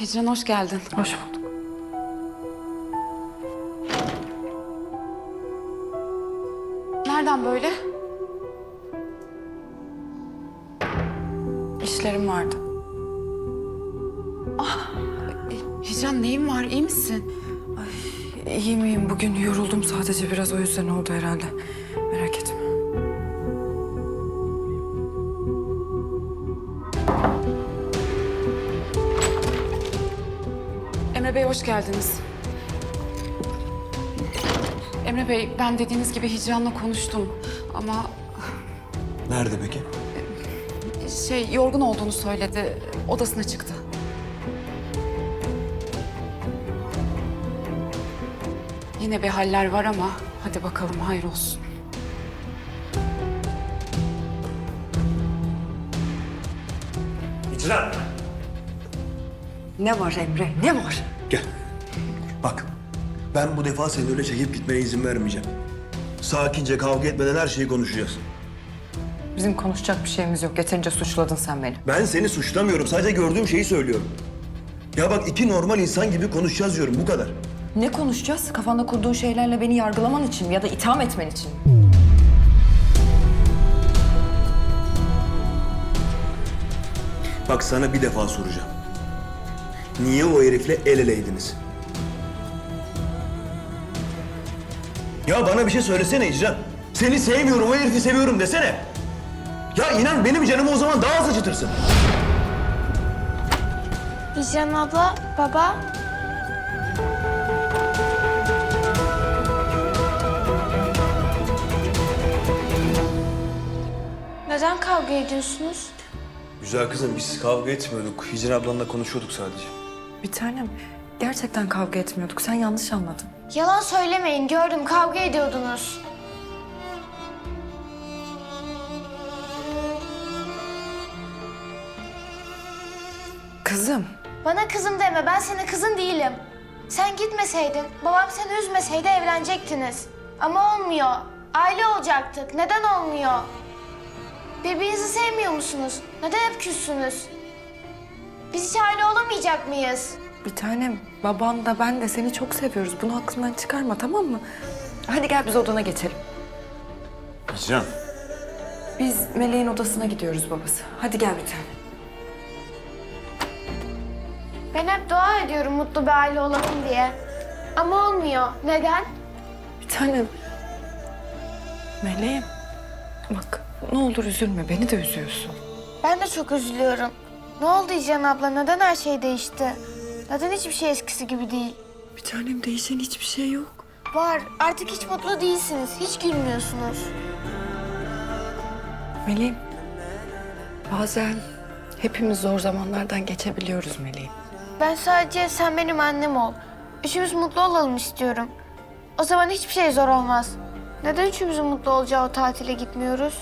Hicran hoş geldin. Hoş bulduk. Nereden böyle? İşlerim vardı. Hicran neyin var? İyi misin? İyi miyim? Bugün yoruldum sadece biraz o yüzden oldu herhalde. Hoş geldiniz. Emre Bey ben dediğiniz gibi Hicran'la konuştum ama Nerede peki? şey yorgun olduğunu söyledi. Odasına çıktı. Yine bir haller var ama hadi bakalım hayır olsun. İcran. Ne var Emre? Ne var? Gel. Bak. Ben bu defa seni öyle çekip gitmene izin vermeyeceğim. Sakince kavga etmeden her şeyi konuşacağız. Bizim konuşacak bir şeyimiz yok. Yeterince suçladın sen beni. Ben seni suçlamıyorum. Sadece gördüğüm şeyi söylüyorum. Ya bak iki normal insan gibi konuşacağız diyorum. Bu kadar. Ne konuşacağız? Kafanda kurduğun şeylerle beni yargılaman için mi ya da itham etmen için mi? Bak sana bir defa soracağım. Niye o herifle el eleydiniz? Ya bana bir şey söylesene İcran. Seni sevmiyorum, o herifi seviyorum desene. Ya inan benim canımı o zaman daha az acıtırsın. Hicran abla, baba. Neden kavga ediyorsunuz? Güzel kızım biz kavga etmiyorduk. Hicran ablanla konuşuyorduk sadece. Bir tanem, gerçekten kavga etmiyorduk. Sen yanlış anladın. Yalan söylemeyin, gördüm kavga ediyordunuz. Kızım, Bana kızım deme, ben senin kızın değilim. Sen gitmeseydin, babam seni üzmeseydi evlenecektiniz. Ama olmuyor. Aile olacaktık. Neden olmuyor? Birbirinizi sevmiyor musunuz? Neden hep küssünüz? Biz hiç aile olamayacak mıyız? bir tanem. Baban da ben de seni çok seviyoruz. Bunu aklından çıkarma tamam mı? Hadi gel biz odana geçelim. Hicran. Biz Meleğin odasına gidiyoruz babası. Hadi gel bir tane. Ben hep dua ediyorum mutlu bir aile olalım diye. Ama olmuyor. Neden? Bir tanem. Meleğim. Bak ne olur üzülme. Beni de üzüyorsun. Ben de çok üzülüyorum. Ne oldu İcan abla? Neden her şey değişti? Neden hiçbir şey eskisi gibi değil? Bir tanem değişen hiçbir şey yok. Var. Artık hiç mutlu değilsiniz. Hiç gülmüyorsunuz. Meleğim. Bazen hepimiz zor zamanlardan geçebiliyoruz Meleğim. Ben sadece sen benim annem ol. Üçümüz mutlu olalım istiyorum. O zaman hiçbir şey zor olmaz. Neden üçümüzün mutlu olacağı o tatile gitmiyoruz?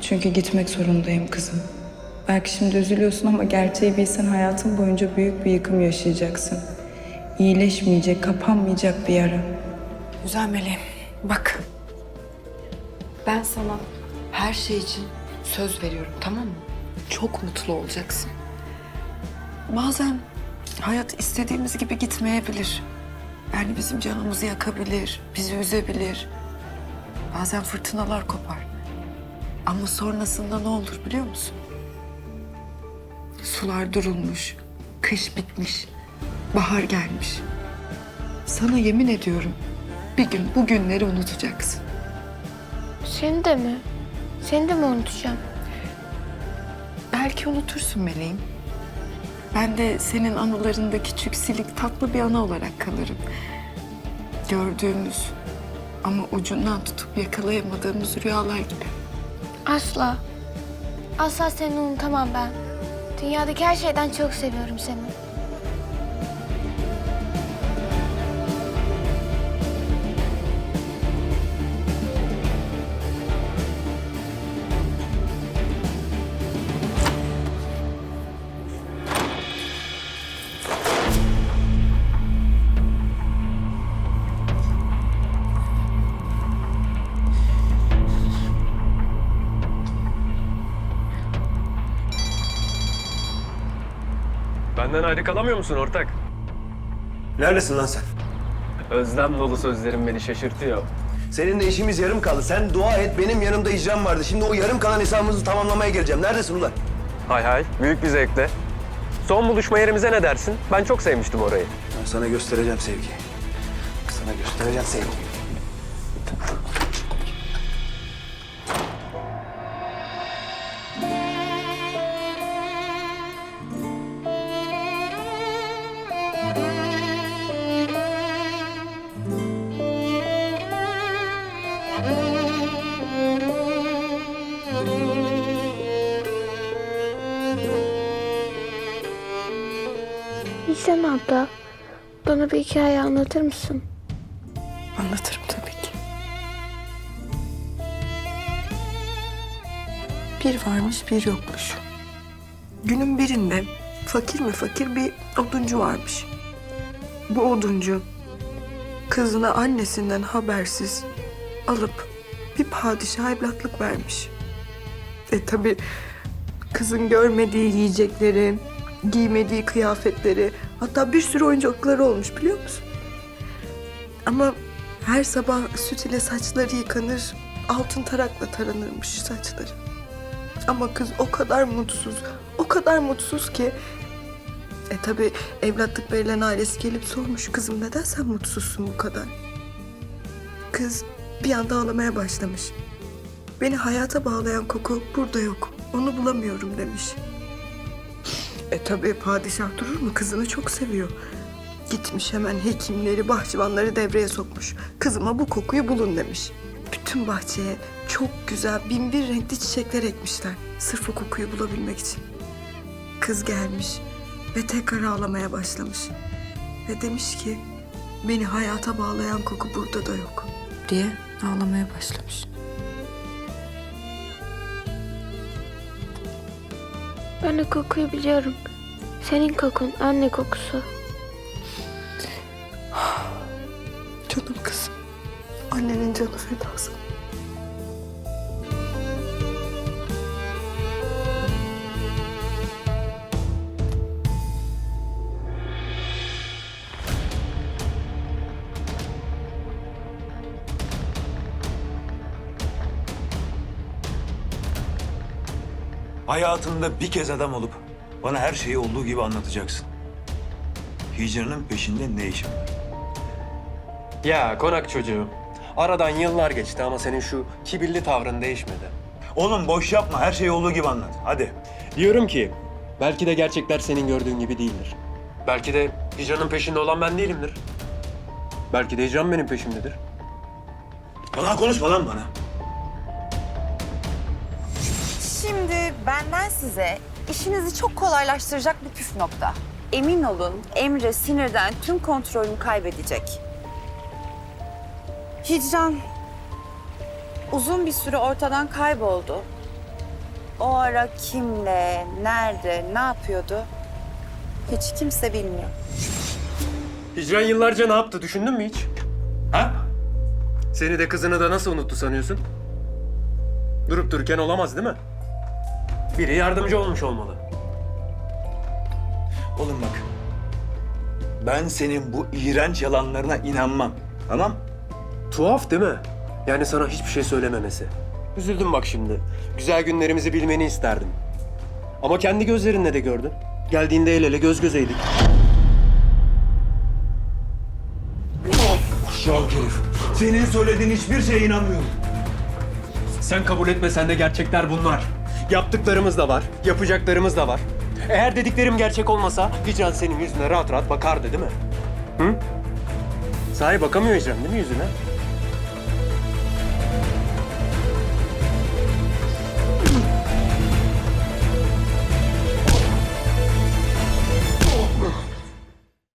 Çünkü gitmek zorundayım kızım. Belki şimdi üzülüyorsun ama gerçeği bilsen hayatın boyunca büyük bir yıkım yaşayacaksın. İyileşmeyecek, kapanmayacak bir yara. Güzel Meleğim. Bak. Ben sana her şey için söz veriyorum tamam mı? Çok mutlu olacaksın. Bazen hayat istediğimiz gibi gitmeyebilir. Yani bizim canımızı yakabilir, bizi üzebilir. Bazen fırtınalar kopar. Ama sonrasında ne olur biliyor musun? Sular durulmuş, kış bitmiş, bahar gelmiş. Sana yemin ediyorum bir gün bu günleri unutacaksın. Seni de mi? Seni de mi unutacağım? Belki unutursun meleğim. Ben de senin anılarında küçük, silik, tatlı bir ana olarak kalırım. Gördüğümüz ama ucundan tutup yakalayamadığımız rüyalar gibi. Asla. Asla seni unutamam ben. Dünyadaki her şeyden çok seviyorum seni. Benden ayrı kalamıyor musun ortak? Neredesin lan sen? Özlem dolu sözlerin beni şaşırtıyor. Seninle işimiz yarım kaldı. Sen dua et benim yanımda icram vardı. Şimdi o yarım kalan hesabımızı tamamlamaya geleceğim. Neredesin ulan? Hay hay, büyük bir zevkle. Son buluşma yerimize ne dersin? Ben çok sevmiştim orayı. Ben sana göstereceğim sevgi. Sana göstereceğim sevgi. Hicran abla, bana bir hikaye anlatır mısın? Anlatırım tabii ki. Bir varmış bir yokmuş. Günün birinde fakir mi fakir bir oduncu varmış. Bu oduncu kızını annesinden habersiz alıp bir padişaha evlatlık vermiş. E tabi kızın görmediği yiyecekleri, giymediği kıyafetleri, hatta bir sürü oyuncakları olmuş biliyor musun? Ama her sabah süt ile saçları yıkanır, altın tarakla taranırmış saçları. Ama kız o kadar mutsuz, o kadar mutsuz ki... E tabi evlatlık verilen ailesi gelip sormuş kızım neden sen mutsuzsun bu kadar? Kız bir anda ağlamaya başlamış. Beni hayata bağlayan koku burada yok. Onu bulamıyorum demiş. E tabi padişah durur mu? Kızını çok seviyor. Gitmiş hemen hekimleri, bahçıvanları devreye sokmuş. Kızıma bu kokuyu bulun demiş. Bütün bahçeye çok güzel bin bir renkli çiçekler ekmişler. Sırf o kokuyu bulabilmek için. Kız gelmiş ve tekrar ağlamaya başlamış. Ve demiş ki beni hayata bağlayan koku burada da yok. Diye ağlamaya başlamış. Ben kokuyu biliyorum. Senin kokun, anne kokusu. Canım kızım. Annenin canı fedası. Hayatında bir kez adam olup bana her şeyi olduğu gibi anlatacaksın. Hicranın peşinde ne işin var? Ya konak çocuğu. Aradan yıllar geçti ama senin şu kibirli tavrın değişmedi. Oğlum boş yapma. Her şeyi olduğu gibi anlat. Hadi. Diyorum ki belki de gerçekler senin gördüğün gibi değildir. Belki de Hicran'ın peşinde olan ben değilimdir. Belki de Hicran benim peşimdedir. Yalan konuşma lan bana. Şimdi benden size işinizi çok kolaylaştıracak bir püf nokta. Emin olun Emre sinirden tüm kontrolünü kaybedecek. Hicran uzun bir süre ortadan kayboldu. O ara kimle, nerede, ne yapıyordu hiç kimse bilmiyor. Hicran yıllarca ne yaptı düşündün mü hiç? Ha? Seni de kızını da nasıl unuttu sanıyorsun? Durup dururken olamaz değil mi? Biri yardımcı olmuş olmalı. Oğlum bak. Ben senin bu iğrenç yalanlarına inanmam. Tamam? Tuhaf değil mi? Yani sana hiçbir şey söylememesi. Üzüldüm bak şimdi. Güzel günlerimizi bilmeni isterdim. Ama kendi gözlerinle de gördün. Geldiğinde el ele göz gözeydik. Herif. Senin söylediğin hiçbir şeye inanmıyorum. Sen kabul etmesen de gerçekler bunlar. Yaptıklarımız da var, yapacaklarımız da var. Eğer dediklerim gerçek olmasa Hicran senin yüzüne rahat rahat bakardı değil mi? Hı? Sahi bakamıyor Hicran değil mi yüzüne?